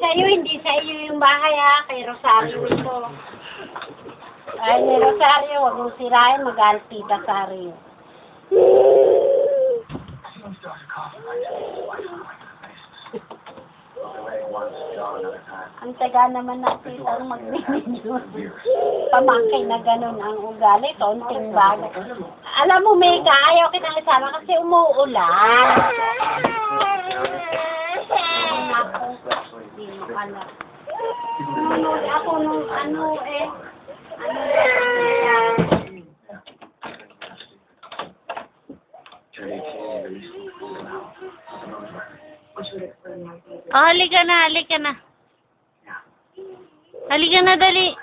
sa'yo, hindi sa iyo yung bahay ha. Kay Rosario ito. Ay, ni Rosario, huwag mong sirain, mag-aalit tita Sario. Ang taga naman na tita ang magbibidyo. Pamangkin na ganun ang ugali, konting bago. Alam mo, Mega, ayaw kitang isama kasi umuulan. Ako, hindi mo alam. Ako nung ano eh. Ano yan? Oh, halika na, halika na. Halika na, dali.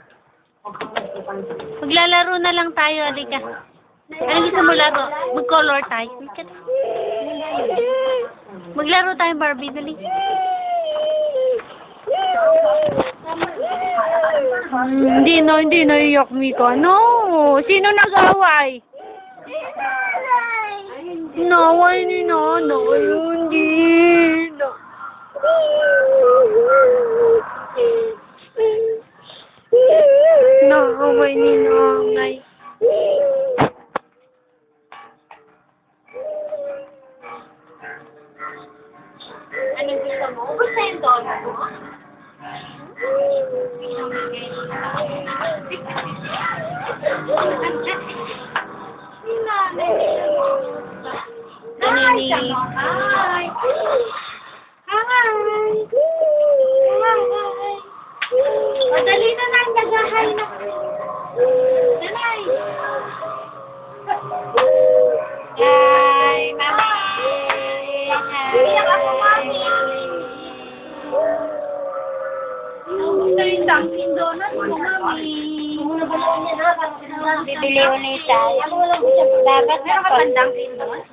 Maglalaro na lang tayo, halika. Ano gusto mo laro? Mag-color tayo. Maglaro tayo, Barbie, dali. Hindi na, hindi na iyak, Mika. No! Sino nag-away? Naway ni nanay, hindi na. Naway ni nanay. Si nanay. Hi, Nini. Hi. Hi. Hi. O, dali na lang. Na. Nanay. Hi, mami. Iyak ako, mami. Gusto yung Dunkin mo, mami. Bibili ulit tayo. Dapat Dunkin Donuts?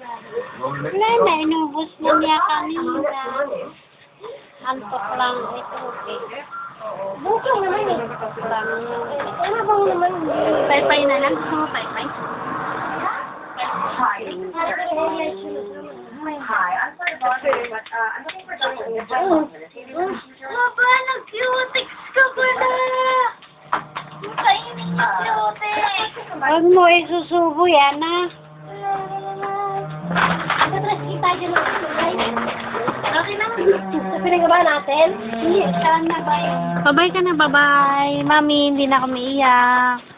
Wala na, inubos na niya kanina. Antok lang ito, okay. Bukang naman eh. Ano bang naman? Paypay na lang. Gusto mo paypay? Hi, I'm sorry about you, but uh, I'm looking for Dr. Huwag mo isusubo yan, ha? Patras kita dyan ang. Okay lang. Pinagawa natin? Hindi, saan na ba? Bye-bye ka na, bye-bye. Mami, hindi na ako maiyak.